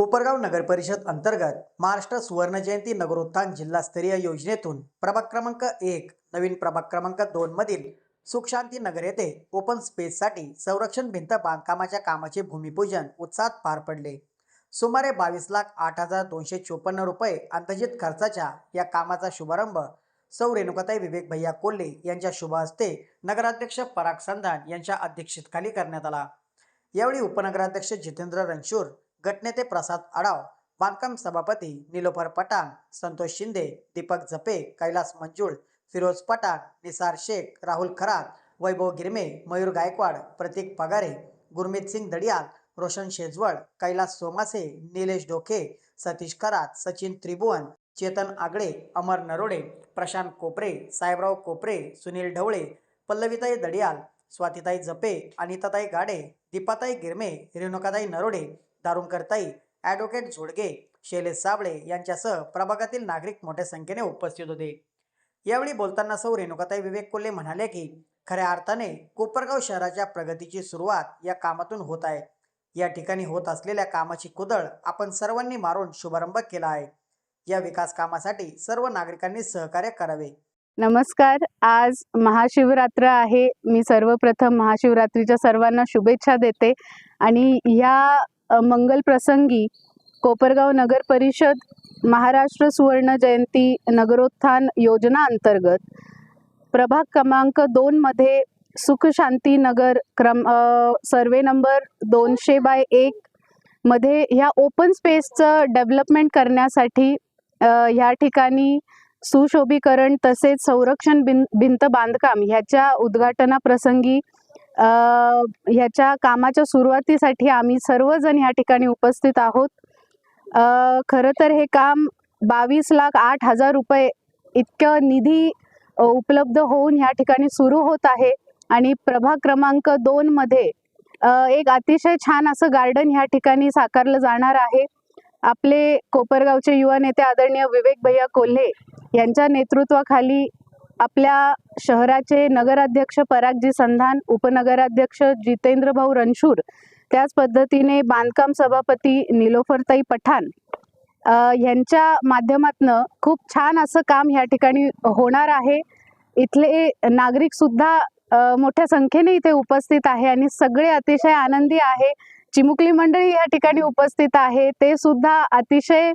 कोपरगाव नगर परिषद अंतर्गत महाराष्ट्र सुवर्ण जयंती नगरोत्थान जिल्हास्तरीय योजनेतून प्रभाग क्रमांक एक नवीन प्रभाग क्रमांक दोन मधील सुखशांती नगर येथे ओपन स्पेससाठी संरक्षण भिंत बांधकामाच्या कामाचे भूमिपूजन उत्साहात पार पडले. सुमारे बावीस लाख आठ हजार दोनशे चोपन्न रुपये अंदाजित खर्चाच्या या कामाचा शुभारंभ सौ रेणुकाताई विवेक भैया कोल्हे यांच्या शुभ हस्ते नगराध्यक्ष पराग संधान यांच्या अध्यक्षतेखाली करण्यात आला. यावेळी उपनगराध्यक्ष जितेंद्र रणशूर गटनेते प्रसाद आडाव बांधकाम सभापती निलोफर पठाण संतोष शिंदे दीपक झपे कैलास मंजुळ फिरोज पठाण निसार शेख राहुल खरात वैभव गिरमे मयूर गायकवाड प्रतीक पगारे गुरमीत सिंग दडियाल रोशन शेजवळ कैलास सोमासे निलेश डोके सतीश खरात सचिन त्रिभुवन चेतन आगळे अमर नरोडे प्रशांत कोपरे साहेबराव कोपरे सुनील ढवळे पल्लवीताई दडियाल स्वातीताई जपे अनिताताई गाडे दीपाताई गिरमे रेणुकाताई नरोडे दारुणकरताई ॲडव्होकेट झोडगे शैलेश साबळे यांच्यासह प्रभागातील नागरिक मोठ्या संख्येने उपस्थित होते. यावेळी बोलताना सौ रेणुकाताई विवेक कोल्हे म्हणाले की खऱ्या अर्थाने कोपरगाव शहराच्या प्रगतीची सुरुवात या कामातून होत आहे. या ठिकाणी होत असलेल्या कामाची कुदळ आपण सर्वांनी मारून शुभारंभ केला आहे. या विकास कामासाठी सर्व नागरिकांनी सहकार्य करावे. नमस्कार. आज महाशिवरात्र आहे. मी सर्वप्रथम महाशिवरात्रीच्या सर्वांना शुभेच्छा देते आणि ह्या मंगल प्रसंगी कोपरगाव नगर परिषद महाराष्ट्र सुवर्ण जयंती नगरोत्थान योजना अंतर्गत प्रभाग क्रमांक दोनमध्ये सुख शांती नगर क्रम सर्वे नंबर दोनशे बाय एक मध्ये ह्या ओपन स्पेसचं डेव्हलपमेंट करण्यासाठी ह्या ठिकाणी सुशोभीकरण तसेच संरक्षण भिं भिंत बांधकाम ह्याच्या उद्घाटनाप्रसंगी प्रसंगी ह्याच्या कामाच्या सुरुवातीसाठी आम्ही सर्वजण ह्या ठिकाणी उपस्थित आहोत. खरं तर हे काम बावीस लाख आठ हजार रुपये इतकं निधी उपलब्ध होऊन ह्या ठिकाणी सुरू होत आहे आणि प्रभाग क्रमांक दोनमध्ये एक अतिशय छान असं गार्डन ह्या ठिकाणी साकारलं जाणार आहे. आपले कोपरगावचे युवा नेते आदरणीय विवेक भैया कोल्हे यांच्या नेतृत्वाखाली आपल्या शहराचे नगराध्यक्ष परागजी संधान उपनगराध्यक्ष जितेंद्र भाऊ रणशूर त्याच पद्धतीने बांधकाम सभापती निलोफरताई पठाण यांच्या माध्यमातनं खूप छान असं काम ह्या ठिकाणी होणार आहे. इथले नागरिक सुद्धा मोठ्या संख्येने इथे उपस्थित आहे आणि सगळे अतिशय आनंदी आहे. चिमुकली मंडळी या ठिकाणी उपस्थित आहे. ते सुद्धा अतिशय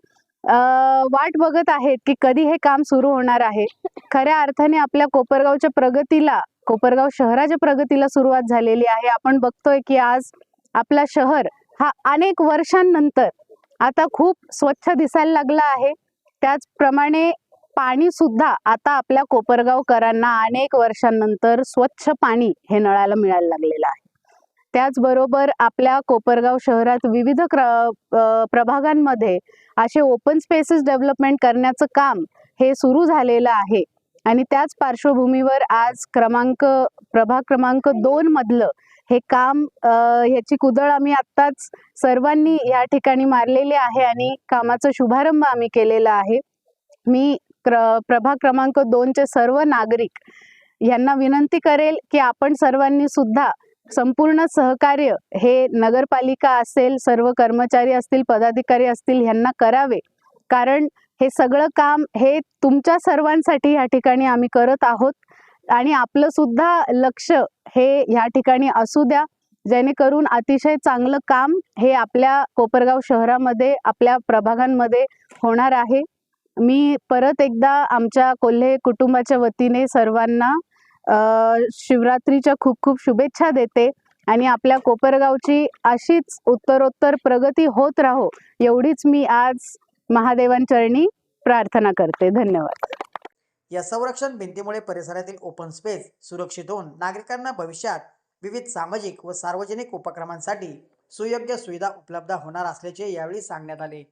वाट बघत आहेत की कधी हे काम सुरू होणार आहे. खऱ्या अर्थाने आपल्या कोपरगावच्या प्रगतीला कोपरगाव शहराच्या प्रगतीला सुरुवात झालेली आहे. आपण बघतोय की आज आपला शहर हा अनेक वर्षांनंतर आता खूप स्वच्छ दिसायला लागला आहे. त्याचप्रमाणे पाणी सुद्धा आता आपल्या कोपरगावकरांना अनेक वर्षांनंतर स्वच्छ पाणी हे नळाला मिळायला लागलेलं आहे. त्याचबरोबर आपल्या कोपरगाव शहरात विविध क्र प्रभागांमध्ये असे ओपन स्पेसेस डेव्हलपमेंट करण्याचं काम हे सुरू झालेलं आहे. आणि त्याच पार्श्वभूमीवर आज क्रमांक प्रभाग क्रमांक दोन मधलं हे काम ह्याची कुदळ आम्ही आत्ताच सर्वांनी या ठिकाणी मारलेली आहे आणि कामाचा शुभारंभ आम्ही केलेला आहे. मी क्र प्रभाग क्रमांक दोनचे सर्व नागरिक यांना विनंती करेल की आपण सर्वांनी सुद्धा संपूर्ण सहकार्य हे नगरपालिका असेल सर्व कर्मचारी असतील पदाधिकारी असतील ह्यांना करावे. कारण हे सगळं काम हे तुमच्या सर्वांसाठी या ठिकाणी आम्ही करत आहोत. आणि आपलं सुद्धा लक्ष हे या ठिकाणी असू द्या. जेणेकरून अतिशय चांगलं काम हे आपल्या कोपरगाव शहरामध्ये आपल्या प्रभागांमध्ये होणार आहे. मी परत एकदा आमच्या कोल्हे कुटुंबाच्या वतीने सर्वांना शिवरात्रीच्या खूप खूप शुभेच्छा देते आणि आपल्या कोपरगावची अशीच उत्तरोत्तर प्रगती होत राहो एवढीच मी आज महादेवांचरणी प्रार्थना करते. धन्यवाद. या संरक्षण भिंतीमुळे परिसरातील ओपन स्पेस सुरक्षित होऊन नागरिकांना भविष्यात विविध सामाजिक व सार्वजनिक उपक्रमांसाठी सुयोग्य सुविधा उपलब्ध होणार असल्याचे यावेळी सांगण्यात आले.